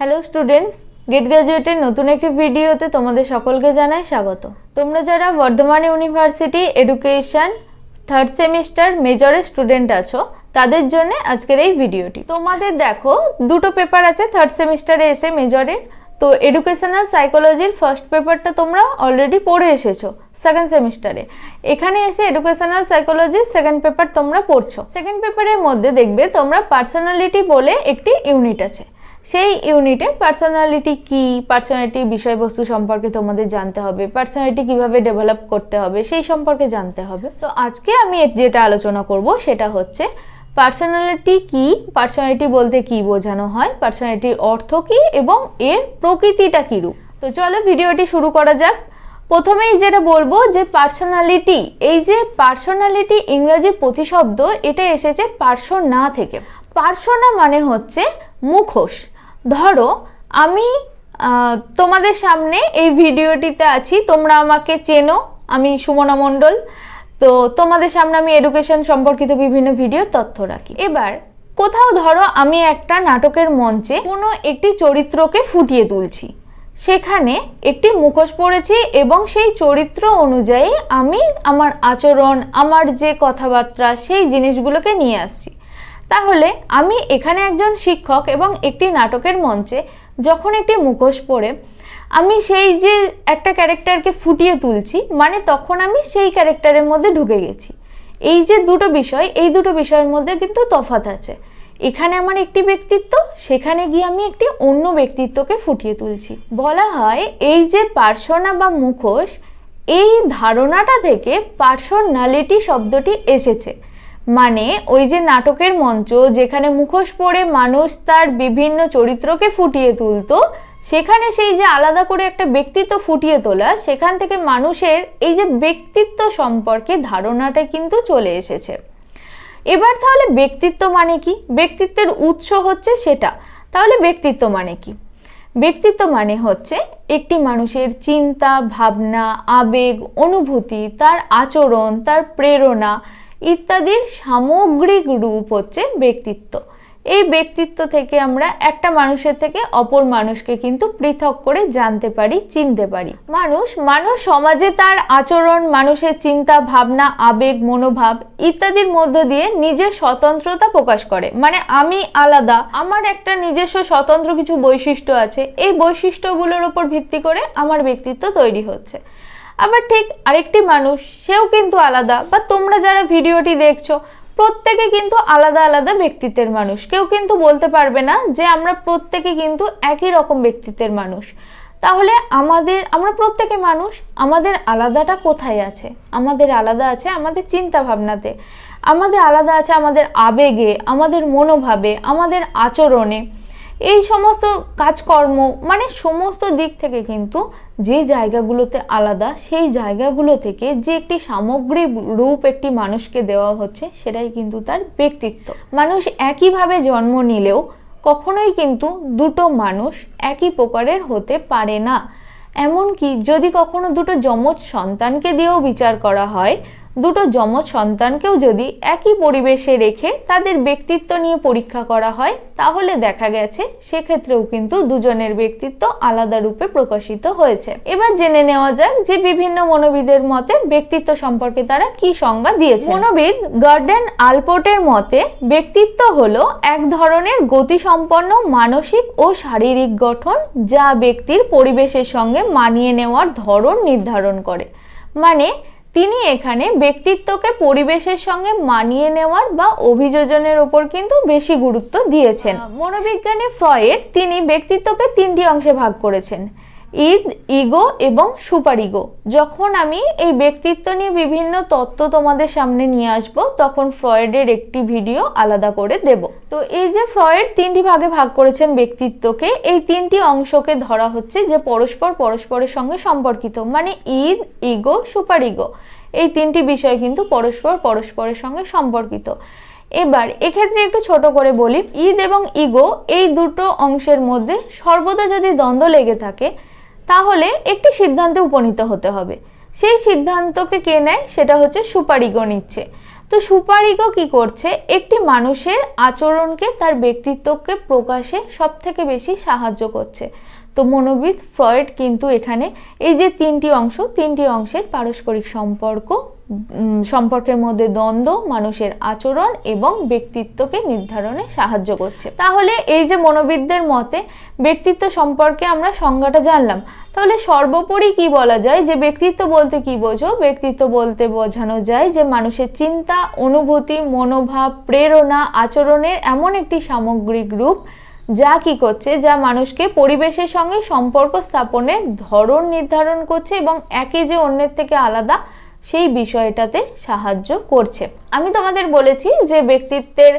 Hello students gate গ্র্যাজুয়েটের নতুন একটি ভিডিওতে তোমাদের সকলকে জানাই স্বাগত। তোমরা যারা Bardhaman university education third semester মেজরের student আছো, তাদের জন্য আজকের এই ভিডিওটি। তোমাদের দেখো, দুটো পেপার আছে থার্ড সেমিস্টারে এসে মেজরের তো এডুকেশনাল সাইকোলজির ফার্স্ট পেপারটা তোমরা অলরেডি পড়ে এসেছ সেকেন্ড সেমিস্টারে এখানে এসে এডুকেশনাল সাইকোলজি সেকেন্ড পেপার তোমরা পড়ছো। সেকেন্ড পেপারের মধ্যে দেখবে তোমরা পার্সোনালিটি বলে একটি ইউনিট আছে। সেই ইউনিটে পার্সোনালিটি কি পার্সোনালিটি বিষয়বস্তু সম্পর্কে তোমাদের জানতে হবে পার্সোনালিটি কীভাবে ডেভেলপ করতে হবে, সেই সম্পর্কে জানতে হবে। তো আজকে আমি যেটা আলোচনা করব সেটা হচ্ছে পার্সোনালিটি কি পার্সোনালিটি বলতে কি বোঝানো হয় পার্সোনালিটির অর্থ কি এবং এর প্রকৃতিটা কিরূপ তো চলো ভিডিওটি শুরু করা যাক। প্রথমেই যেটা বলব যে পার্সোনালিটি এই যে পার্সোনালিটি ইংরাজি প্রতিশব্দ, এটা এসেছে পার্সোনা থেকে। পার্সোনা মানে হচ্ছে মুখোশ। ধরো, আমি তোমাদের সামনে এই ভিডিওটিতে আছি, তোমরা আমাকে চেনো, আমি সুমনা মণ্ডল। তো তোমাদের সামনে আমি এডুকেশন সম্পর্কিত বিভিন্ন ভিডিও তথ্য রাখি। এবার, কোথাও ধরো আমি একটা নাটকের মঞ্চে কোনো একটি চরিত্রকে ফুটিয়ে তুলছি। সেখানে একটি মুখোশ পড়েছি এবং সেই চরিত্র অনুযায়ী আমি আমার আচরণ, আমার যে কথাবার্তা, সেই জিনিসগুলোকে নিয়ে আসছি। তাহলে আমি এখানে একজন শিক্ষক এবং একটি নাটকের মঞ্চে যখন একটি মুখোশ পরে আমি সেই যে একটা ক্যারেক্টারকে ফুটিয়ে তুলছি মানে তখন আমি সেই ক্যারেক্টারের মধ্যে ঢুকে গেছি। এই যে দুটো বিষয়, এই দুটো বিষয়ের মধ্যে কিন্তু তফাৎ আছে। এখানে আমার একটি ব্যক্তিত্ব, সেখানে গিয়ে আমি একটি অন্য ব্যক্তিত্বকে ফুটিয়ে তুলছি। বলা হয় এই যে পার্সোনা বা মুখোশ, এই ধারণাটা থেকে পার্সোনালিটি শব্দটি এসেছে। মানে ওই যে নাটকের মঞ্চ যেখানে মুখোশ পরে মানুষ তার বিভিন্ন চরিত্রকে ফুটিয়ে তুলতো, সেখানে সেই যে আলাদা করে একটা ব্যক্তিত্ব ফুটিয়ে তোলা, সেখান থেকে মানুষের এই যে ব্যক্তিত্ব সম্পর্কে ধারণাটা কিন্তু চলে এসেছে। এবার তাহলে ব্যক্তিত্ব মানে কি? ব্যক্তিত্বের উৎস হচ্ছে সেটা। তাহলে ব্যক্তিত্ব মানে কি? ব্যক্তিত্ব মানে হচ্ছে একটি মানুষের চিন্তা, ভাবনা, আবেগ, অনুভূতি, তার আচরণ, তার প্রেরণা ইত্যাদির সামগ্রিক রূপ হচ্ছে ব্যক্তিত্ব। এই ব্যক্তিত্ব থেকে আমরা একটা মানুষের থেকে অপর মানুষকে কিন্তু পৃথক করে জানতে পারি, চিনতে পারি। মানুষ মানুষ সমাজে তার আচরণ, মানুষের চিন্তা, ভাবনা, আবেগ, মনোভাব ইত্যাদির মধ্য দিয়ে নিজের স্বতন্ত্রতা প্রকাশ করে। মানে আমি আলাদা, আমার একটা নিজস্ব স্বতন্ত্র কিছু বৈশিষ্ট্য আছে, এই বৈশিষ্ট্যগুলোর ওপর ভিত্তি করে আমার ব্যক্তিত্ব তৈরি হচ্ছে। আবার ঠিক আরেকটি মানুষ, সেও কিন্তু আলাদা। বা তোমরা যারা ভিডিওটি দেখছ, প্রত্যেকে কিন্তু আলাদা আলাদা ব্যক্তিত্বের মানুষ। কেউ কিন্তু বলতে পারবে না যে আমরা প্রত্যেকে কিন্তু একই রকম ব্যক্তিত্বের মানুষ। তাহলে আমাদের, আমরা প্রত্যেকে মানুষ, আমাদের আলাদাটা কোথায় আছে? আমাদের আলাদা আছে আমাদের চিন্তা ভাবনাতে আমাদের আলাদা আছে আমাদের আবেগে, আমাদের মনোভাবে, আমাদের আচরণে। এই সমস্ত কাজকর্ম মানে সমস্ত দিক থেকে কিন্তু যে জায়গাগুলোতে আলাদা, সেই জায়গাগুলো থেকে যে একটি সামগ্রিক রূপ একটি মানুষকে দেওয়া হচ্ছে, সেটাই কিন্তু তার ব্যক্তিত্ব। মানুষ একইভাবে জন্ম নিলেও কখনোই কিন্তু দুটো মানুষ একই প্রকারের হতে পারে না। এমনকি যদি কখনো দুটো যমজ সন্তানকে দিয়েও বিচার করা হয় দুটো যমজ সন্তানকেও যদি একই পরিবেশে রেখে তাদের ব্যক্তিত্ব নিয়ে পরীক্ষা করা হয়, তাহলে দেখা গেছে সেক্ষেত্রেও কিন্তু দুজনের ব্যক্তিত্ব আলাদা রূপে প্রকাশিত হয়েছে। এবার জেনে নেওয়া যাক যে বিভিন্ন মনোবিদের মতে ব্যক্তিত্ব সম্পর্কে তারা কি সংজ্ঞা দিয়েছে। মনোবিদ গার্ডেন আলপোর্টের মতে, ব্যক্তিত্ব হলো এক ধরনের গতিসম্পন্ন মানসিক ও শারীরিক গঠন যা ব্যক্তির পরিবেশের সঙ্গে মানিয়ে নেওয়ার ধরন নির্ধারণ করে। মানে তিনি এখানে ব্যক্তিত্বকে পরিবেশের সঙ্গে মানিয়ে নেওয়ার বা অভিযোজনের ওপর কিন্তু বেশি গুরুত্ব দিয়েছেন। মনোবিজ্ঞানী ফ্রয়েড তিনি ব্যক্তিত্বকে তিনটি অংশে ভাগ করেছেন। ঈদ, ইগো এবং সুপার ইগো। যখন আমি এই ব্যক্তিত্ব নিয়ে বিভিন্ন তত্ত্ব তোমাদের সামনে নিয়ে আসব, তখন ফ্রয়েডের একটি ভিডিও আলাদা করে দেব। তো এই যে ফ্রয়েড তিনটি ভাগে ভাগ করেছেন ব্যক্তিত্বকে, এই তিনটি অংশকে ধরা হচ্ছে যে পরস্পর পরস্পরের সঙ্গে সম্পর্কিত মানে ঈদ, ইগো, সুপার ইগো। এই তিনটি বিষয় কিন্তু পরস্পর পরস্পরের সঙ্গে সম্পর্কিত। এবার এক্ষেত্রে একটু ছোট করে বলি, ঈদ এবং ইগো এই দুটো অংশের মধ্যে সর্বদা যদি দ্বন্দ্ব লেগে থাকে তাহলে একটি সিদ্ধান্তে উপনীত হতে হবে। সেই সিদ্ধান্তকে কে নেয়? সেটা হচ্ছে সুপারিগ নিচ্ছে। তো সুপারিগ কি করছে? একটি মানুষের আচরণকে, তার ব্যক্তিত্বকে প্রকাশে সব থেকে বেশি সাহায্য করছে। তো মনোবিদ ফ্রয়েড কিন্তু এখানে এই যে তিনটি অংশ, তিনটি অংশের পারস্পরিক সম্পর্ক সম্পর্কের মধ্যে দ্বন্দ্ব, মানুষের আচরণ এবং ব্যক্তিত্বকে নির্ধারণে সাহায্য করছে। তাহলে এই যে মনোবিদদের মতে ব্যক্তিত্ব সম্পর্কে আমরা সংজ্ঞাটা জানলাম, তাহলে সর্বোপরি কি বলা যায়? যে ব্যক্তিত্ব বলতে কি বোঝো? ব্যক্তিত্ব বলতে বোঝানো যায় যে মানুষের চিন্তা, অনুভূতি, মনোভাব, প্রেরণা, আচরণের এমন একটি সামগ্রিক রূপ যা কি করছে? যা মানুষকে পরিবেশের সঙ্গে সম্পর্ক স্থাপনের ধরন নির্ধারণ করছে এবং একে যে অন্যের থেকে আলাদা সেই বিষয়টাতে সাহায্য করছে। আমি তোমাদের বলেছি যে ব্যক্তিত্বের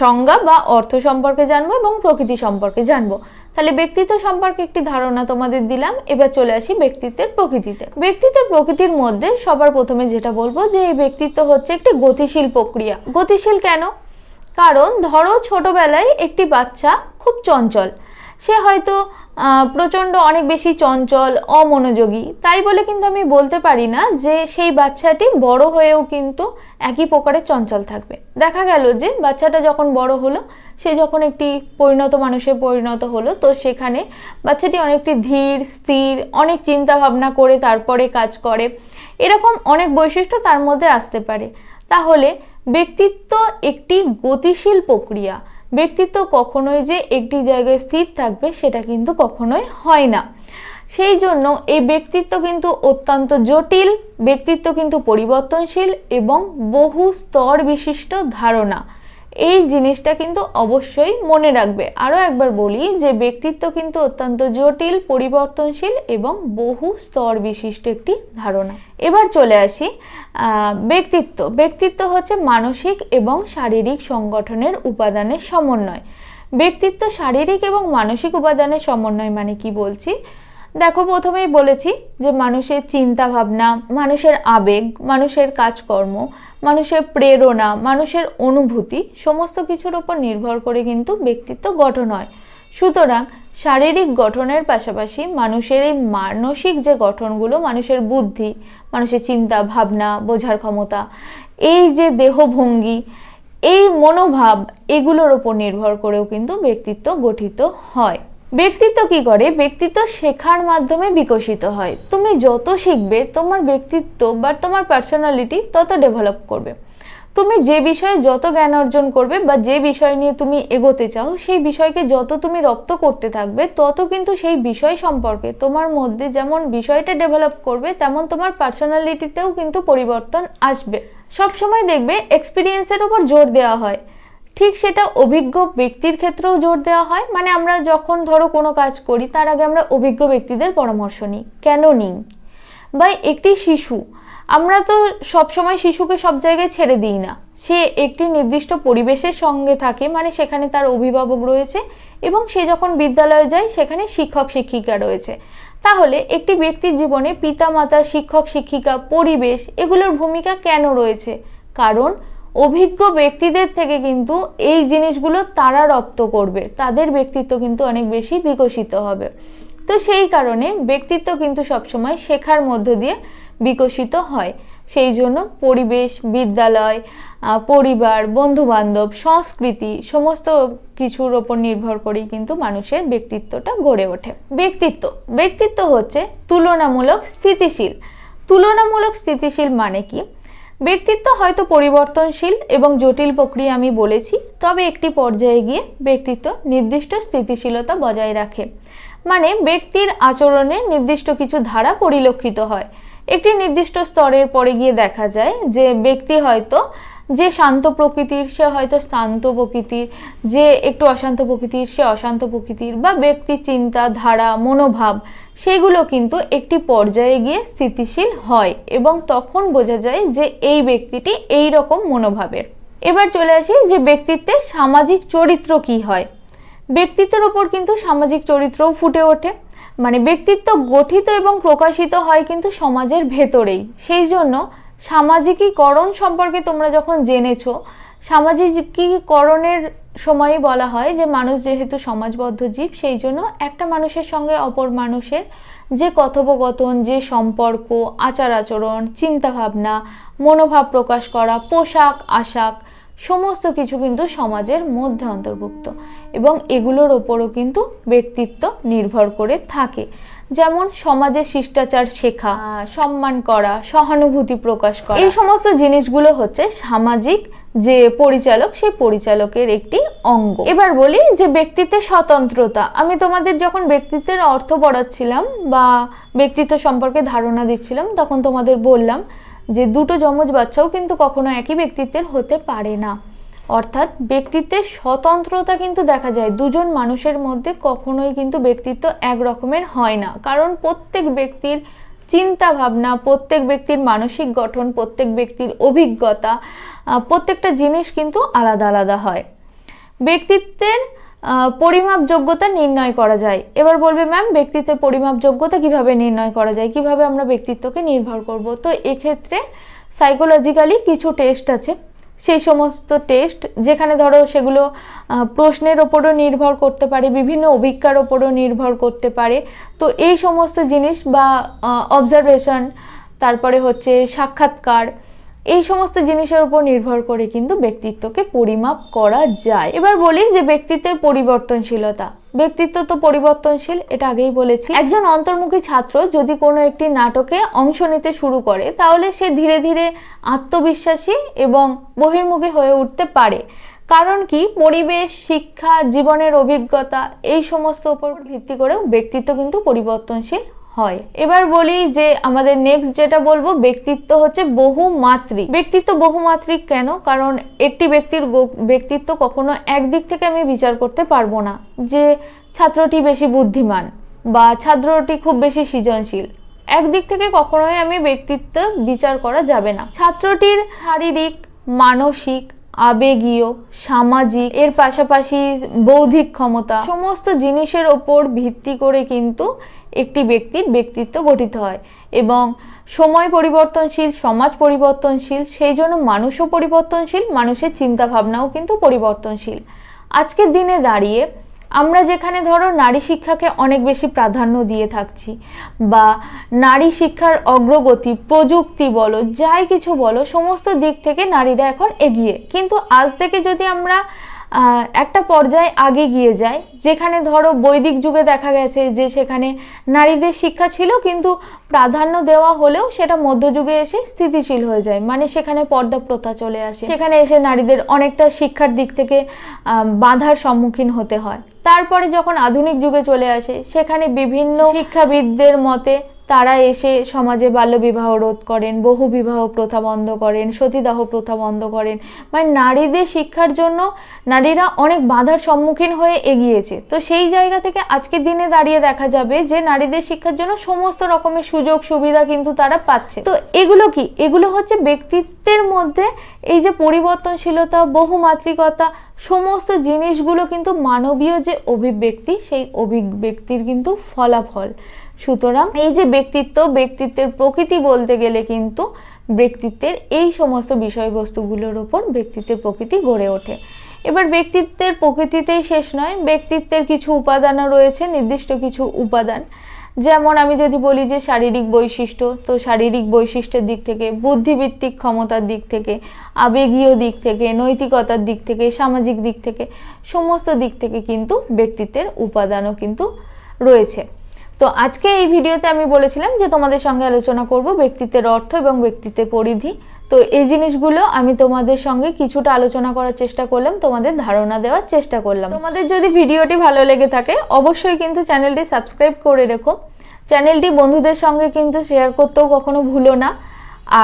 সংজ্ঞা বা অর্থ সম্পর্কে জানব এবং প্রকৃতি সম্পর্কে জানব। তাহলে ব্যক্তিত্ব সম্পর্কে একটি ধারণা তোমাদের দিলাম, এবার চলে আসি ব্যক্তিত্বের প্রকৃতিতে। ব্যক্তিত্বের প্রকৃতির মধ্যে সবার প্রথমে যেটা বলব যে এই ব্যক্তিত্ব হচ্ছে একটি গতিশীল প্রক্রিয়া। গতিশীল কেন? কারণ ধরো ছোটবেলায় একটি বাচ্চা খুব চঞ্চল সে হয়তো প্রচণ্ড অনেক বেশি চঞ্চল, অমনোযোগী। তাই বলে কিন্তু আমি বলতে পারি না যে সেই বাচ্চাটি বড় হয়েও কিন্তু একই প্রকারের চঞ্চল থাকবে। দেখা গেল যে বাচ্চাটা যখন বড় হলো, সে যখন একটি পরিণত মানুষে পরিণত হলো, তো সেখানে বাচ্চাটি অনেকটি ধীর, স্থির, অনেক চিন্তা ভাবনা করে তারপরে কাজ করে। এরকম অনেক বৈশিষ্ট্য তার মধ্যে আসতে পারে। তাহলে ব্যক্তিত্ব একটি গতিশীল প্রক্রিয়া। ব্যক্তিত্ব কখনোই যে একটি জায়গায় স্থির থাকবে সেটা কিন্তু কখনোই হয় না। সেই জন্য এই ব্যক্তিত্ব কিন্তু অত্যন্ত জটিল, ব্যক্তিত্ব কিন্তু পরিবর্তনশীল এবং বহু স্তর বিশিষ্ট ধারণা। এই জিনিসটা কিন্তু অবশ্যই মনে রাখবে। আরও একবার বলি যে ব্যক্তিত্ব কিন্তু অত্যন্ত জটিল, পরিবর্তনশীল এবং বহু স্তর বিশিষ্ট একটি ধারণা। এবার চলে আসি ব্যক্তিত্ব। ব্যক্তিত্ব হচ্ছে মানসিক এবং শারীরিক সংগঠনের উপাদানের সমন্বয়। ব্যক্তিত্ব শারীরিক এবং মানসিক উপাদানের সমন্বয় মানে কি বলছি? দেখো, প্রথমেই বলেছি যে মানুষের চিন্তা ভাবনা মানুষের আবেগ, মানুষের কাজকর্ম, মানুষের প্রেরণা, মানুষের অনুভূতি, সমস্ত কিছুর উপর নির্ভর করে কিন্তু ব্যক্তিত্ব গঠন হয়। সুতরাং শারীরিক গঠনের পাশাপাশি মানুষের এই মানসিক যে গঠনগুলো, মানুষের বুদ্ধি, মানুষের চিন্তা, ভাবনা, বোঝার ক্ষমতা, এই যে দেহভঙ্গি, এই মনোভাব, এগুলোর ওপর নির্ভর করেও কিন্তু ব্যক্তিত্ব গঠিত হয়। ব্যক্তিত্ব কি করে? ব্যক্তিত্ব শেখার মাধ্যমে বিকশিত হয়। তুমি যত শিখবে, তোমার ব্যক্তিত্ব বা তোমার পার্সোনালিটি তত ডেভেলপ করবে। তুমি যে বিষয়ে যত জ্ঞান অর্জন করবে বা যে বিষয় নিয়ে তুমি এগোতে চাও, সেই বিষয়কে যত তুমি রপ্ত করতে থাকবে, তত কিন্তু সেই বিষয় সম্পর্কে তোমার মধ্যে যেমন বিষয়টা ডেভেলপ করবে, তেমন তোমার পার্সোনালিটিতেও কিন্তু পরিবর্তন আসবে। সব সময় দেখবে এক্সপিরিয়েন্সের উপর জোর দেওয়া হয়। ঠিক সেটা অভিজ্ঞ ব্যক্তির ক্ষেত্রেও জোর দেওয়া হয়। মানে আমরা যখন ধরো কোনো কাজ করি, তার আগে আমরা অভিজ্ঞ ব্যক্তিদের পরামর্শ নিই। কেন নিই? বা একটি শিশু আমরা তো সব সময় শিশুকে সব জায়গায় ছেড়ে দিই না। সে একটি নির্দিষ্ট পরিবেশের সঙ্গে থাকে মানে সেখানে তার অভিভাবক রয়েছে এবং সে যখন বিদ্যালয়ে যায়, সেখানে শিক্ষক, শিক্ষিকা রয়েছে। তাহলে একটি ব্যক্তির জীবনে পিতামাতা, শিক্ষক, শিক্ষিকা, পরিবেশ এগুলোর ভূমিকা কেন রয়েছে? কারণ অভিজ্ঞ ব্যক্তিদের থেকে কিন্তু এই জিনিসগুলো তারা রপ্ত করবে, তাদের ব্যক্তিত্ব কিন্তু অনেক বেশি বিকশিত হবে। তো সেই কারণে ব্যক্তিত্ব কিন্তু সবসময় শেখার মধ্য দিয়ে বিকশিত হয়। সেই জন্য পরিবেশ, বিদ্যালয় পরিবার, বন্ধুবান্ধব, সংস্কৃতি সমস্ত কিছুর ওপর নির্ভর করেই কিন্তু মানুষের ব্যক্তিত্বটা গড়ে ওঠে। ব্যক্তিত্ব। ব্যক্তিত্ব হচ্ছে তুলনামূলক স্থিতিশীল। তুলনামূলক স্থিতিশীল মানে কি? ব্যক্তিত্ব হয়তো পরিবর্তনশীল এবং জটিল প্রক্রিয়া আমি বলেছি, তবে একটি পর্যায়ে গিয়ে ব্যক্তিত্ব নির্দিষ্ট স্থিতিশীলতা বজায় রাখে। মানে ব্যক্তির আচরণের নির্দিষ্ট কিছু ধারা পরিলক্ষিত হয়। একটি নির্দিষ্ট স্তরের পরে গিয়ে দেখা যায় যে ব্যক্তি হয়তো যে শান্ত প্রকৃতির, সে হয়তো শান্ত প্রকৃতির, যে একটু অশান্ত প্রকৃতির, সে অশান্ত প্রকৃতির বা ব্যক্তির চিন্তা, ধারা, মনোভাব, সেগুলো কিন্তু একটি পর্যায়ে গিয়ে স্থিতিশীল হয় এবং তখন বোঝা যায় যে এই ব্যক্তিটি এই রকম মনোভাবের। এবার চলে আসি যে ব্যক্তিত্বে সামাজিক চরিত্র কি হয়। ব্যক্তিত্বের ওপর কিন্তু সামাজিক চরিত্রও ফুটে ওঠে। মানে ব্যক্তিত্ব গঠিত এবং প্রকাশিত হয় কিন্তু সমাজের ভেতরেই। সেই জন্য সামাজিকীকরণ সম্পর্কে তোমরা যখন জেনেছো, সামাজিকীকরণের সময়ই বলা হয় যে মানুষ যেহেতু সমাজবদ্ধ জীব, সেই জন্য একটা মানুষের সঙ্গে অপর মানুষের যে কথোপকথন, যে সম্পর্ক, আচার আচরণ, চিন্তাভাবনা, মনোভাব প্রকাশ করা, পোশাক, আশাক সমস্ত কিছু কিন্তু সমাজের মধ্যে অন্তর্ভুক্ত এবং এগুলোর ওপরও কিন্তু ব্যক্তিত্ব নির্ভর করে থাকে। যেমন সমাজে শিষ্টাচার শেখা, সম্মান করা, সহানুভূতি প্রকাশ করা। এই সমস্ত জিনিসগুলো হচ্ছে সামাজিক যে পরিচালক, সেই পরিচালকের একটি অঙ্গ। এবার বলি যে ব্যক্তিত্বের স্বতন্ত্রতা। আমি তোমাদের যখন ব্যক্তিত্বের অর্থ পড়াচ্ছিলাম বা ব্যক্তিত্ব সম্পর্কে ধারণা দিচ্ছিলাম, তখন তোমাদের বললাম যে দুটো যমজ বাচ্চাও কিন্তু কখনো একই ব্যক্তিত্বের হতে পারে না। অর্থাৎ ব্যক্তিত্বের স্বতন্ত্রতা কিন্তু দেখা যায়, দুজন মানুষের মধ্যে কখনোই কিন্তু ব্যক্তিত্ব এক রকমের হয় না। কারণ প্রত্যেক ব্যক্তির চিন্তা ভাবনা প্রত্যেক ব্যক্তির মানসিক গঠন, প্রত্যেক ব্যক্তির অভিজ্ঞতা প্রত্যেকটা জিনিস কিন্তু আলাদা আলাদা হয়। ব্যক্তিত্বের পরিমাপ যোগ্যতা নির্ণয় করা যায়। এবার বলবে, ম্যাম, ব্যক্তিত্বের পরিমাপ যোগ্যতা কীভাবে নির্ণয় করা যায়? কীভাবে আমরা ব্যক্তিত্বকে নির্ভর করব? তো এক্ষেত্রে সাইকোলজিক্যালি কিছু টেস্ট আছে। সেই সমস্ত টেস্ট যেখানে ধরো সেগুলো প্রশ্নের ওপরও নির্ভর করতে পারে, বিভিন্ন অভিজ্ঞার ওপরও নির্ভর করতে পারে। তো এই সমস্ত জিনিস বা অবজারভেশন তারপরে হচ্ছে সাক্ষাৎকার এই সমস্ত জিনিসের উপর নির্ভর করে কিন্তু ব্যক্তিত্বকে পরিমাপ করা যায়। এবার বলি যে ব্যক্তিত্বের পরিবর্তনশীলতা। ব্যক্তিত্ব তো পরিবর্তনশীল, এটা আগেই বলেছি। একজন অন্তর্মুখী ছাত্র যদি কোনো একটি নাটকে অংশ নিতে শুরু করে, তাহলে সে ধীরে ধীরে আত্মবিশ্বাসী এবং বহির্মুখী হয়ে উঠতে পারে। কারণ কি? পরিবেশ, শিক্ষা, জীবনের অভিজ্ঞতা, এই সমস্ত উপর ভিত্তি করেও ব্যক্তিত্ব কিন্তু পরিবর্তনশীল হয়। এবার বলি যে আমাদের নেক্সট যেটা বলব, ব্যক্তিত্ব হচ্ছে বহুমাত্রিক। ব্যক্তিত্ব বহুমাত্রিক কেন? কারণ একটি ব্যক্তির ব্যক্তিত্ব কখনো একদিক থেকে আমি বিচার করতে পারব না যে ছাত্রটি বেশি বুদ্ধিমান বা ছাত্রটি খুব বেশি সৃজনশীল। একদিক থেকে কখনোই আমি ব্যক্তিত্ব বিচার করা যাবে না। ছাত্রটির শারীরিক, মানসিক আবেগীয়, সামাজিক, এর পাশাপাশি বৌদ্ধিক ক্ষমতা সমস্ত জিনিসের ওপর ভিত্তি করে কিন্তু একটি ব্যক্তির ব্যক্তিত্ব গঠিত হয় এবং সময় পরিবর্তনশীল, সমাজ পরিবর্তনশীল, সেই জন্য মানুষও পরিবর্তনশীল, মানুষের চিন্তাভাবনাও কিন্তু পরিবর্তনশীল। আজকের দিনে দাঁড়িয়ে আমরা যেখানে ধরো নারী শিক্ষাকে অনেক বেশি প্রাধান্য দিয়ে থাকছি, বা নারী শিক্ষার অগ্রগতি, প্রযুক্তি বলো, যাই কিছু বলো, সমস্ত দিক থেকে নারীরা এখন এগিয়ে। কিন্তু আজ থেকে যদি আমরা একটা পর্যায়ে আগে গিয়ে যায়। যেখানে ধরো বৈদিক যুগে দেখা গেছে যে সেখানে নারীদের শিক্ষা ছিল, কিন্তু প্রাধান্য দেওয়া হলেও সেটা মধ্যযুগে এসে স্থিতিশীল হয়ে যায়। মানে সেখানে পর্দা প্রথা চলে আসে। সেখানে এসে নারীদের অনেকটা শিক্ষার দিক থেকে বাধার সম্মুখীন হতে হয়। তারপরে যখন আধুনিক যুগে চলে আসে, সেখানে বিভিন্ন শিক্ষাবিদদের মতে তারা এসে সমাজে বাল্যবিবাহ রোধ করেন, বহু বিবাহ প্রথা বন্ধ করেন, সতীদাহ প্রথা বন্ধ করেন। মানে নারীদের শিক্ষার জন্য নারীরা অনেক বাধার সম্মুখীন হয়ে এগিয়েছে। তো সেই জায়গা থেকে আজকের দিনে দাঁড়িয়ে দেখা যাবে যে নারীদের শিক্ষার জন্য সমস্ত রকমের সুযোগ, সুবিধা কিন্তু তারা পাচ্ছে। তো এগুলো কি? এগুলো হচ্ছে ব্যক্তিত্বের মধ্যে এই যে পরিবর্তনশীলতা, বহুমাত্রিকতা, সমস্ত জিনিসগুলো কিন্তু মানবীয় যে অভিব্যক্তি, সেই অভিব্যক্তির কিন্তু ফলাফল। সুতরাং এই যে ব্যক্তিত্ব, ব্যক্তিত্বের প্রকৃতি বলতে গেলে কিন্তু ব্যক্তিত্বের এই সমস্ত বিষয়বস্তুগুলোর ওপর ব্যক্তিত্বের প্রকৃতি গড়ে ওঠে। এবার ব্যক্তিত্বের প্রকৃতিতেই শেষ নয়, ব্যক্তিত্বের কিছু উপাদানও রয়েছে, নির্দিষ্ট কিছু উপাদান। যেমন আমি যদি বলি যে শারীরিক বৈশিষ্ট্য, তো শারীরিক বৈশিষ্ট্যের দিক থেকে বুদ্ধিভিত্তিক ক্ষমতার দিক থেকে, আবেগীয় দিক থেকে, নৈতিকতার দিক থেকে, সামাজিক দিক থেকে, সমস্ত দিক থেকে কিন্তু ব্যক্তিত্বের উপাদানও কিন্তু রয়েছে। তো আজকে এই ভিডিওতে আমি বলেছিলাম যে তোমাদের সঙ্গে আলোচনা করব ব্যক্তিত্বের অর্থ এবং ব্যক্তিত্বের পরিধি। তো এই জিনিসগুলো আমি তোমাদের সঙ্গে কিছুটা আলোচনা করার চেষ্টা করলাম, তোমাদের ধারণা দেওয়ার চেষ্টা করলাম। তোমাদের যদি ভিডিওটি ভালো লেগে থাকে, অবশ্যই কিন্তু চ্যানেলটি সাবস্ক্রাইব করে রেখো। চ্যানেলটি বন্ধুদের সঙ্গে কিন্তু শেয়ার করতেও কখনো ভুলো না।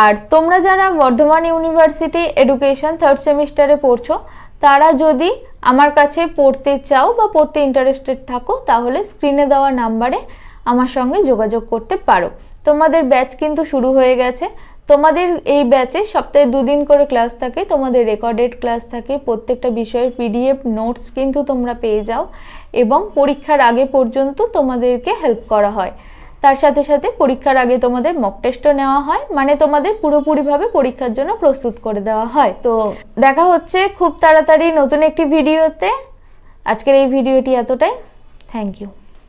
আর তোমরা যারা বর্ধমান ইউনিভার্সিটি এডুকেশন থার্ড সেমিস্টারে পড়ছো, তারা যদি আমার কাছে পড়তে চাও বা পড়তে ইন্টারেস্টেড থাকো, তাহলে স্ক্রিনে দেওয়া নাম্বারে আমার সঙ্গে যোগাযোগ করতে পারো। তোমাদের ব্যাচ কিন্তু শুরু হয়ে গেছে। তোমাদের এই ব্যাচে সপ্তাহে দুদিন করে ক্লাস থাকে, তোমাদের রেকর্ডেড ক্লাস থাকে, প্রত্যেকটা বিষয়ের পিডিএফ নোটস কিন্তু তোমরা পেয়ে যাও এবং পরীক্ষার আগে পর্যন্ত তোমাদেরকে হেল্প করা হয়। তার সাথে সাথে পরীক্ষার আগে তোমাদের মক টেস্টও নেওয়া হয় মানে তোমাদের পুরোপুরিভাবে পরীক্ষার জন্য প্রস্তুত করে দেওয়া হয়। তো দেখা হচ্ছে খুব তাড়াতাড়ি নতুন একটি ভিডিওতে। আজকের এই ভিডিওটি এতটাই। Thank you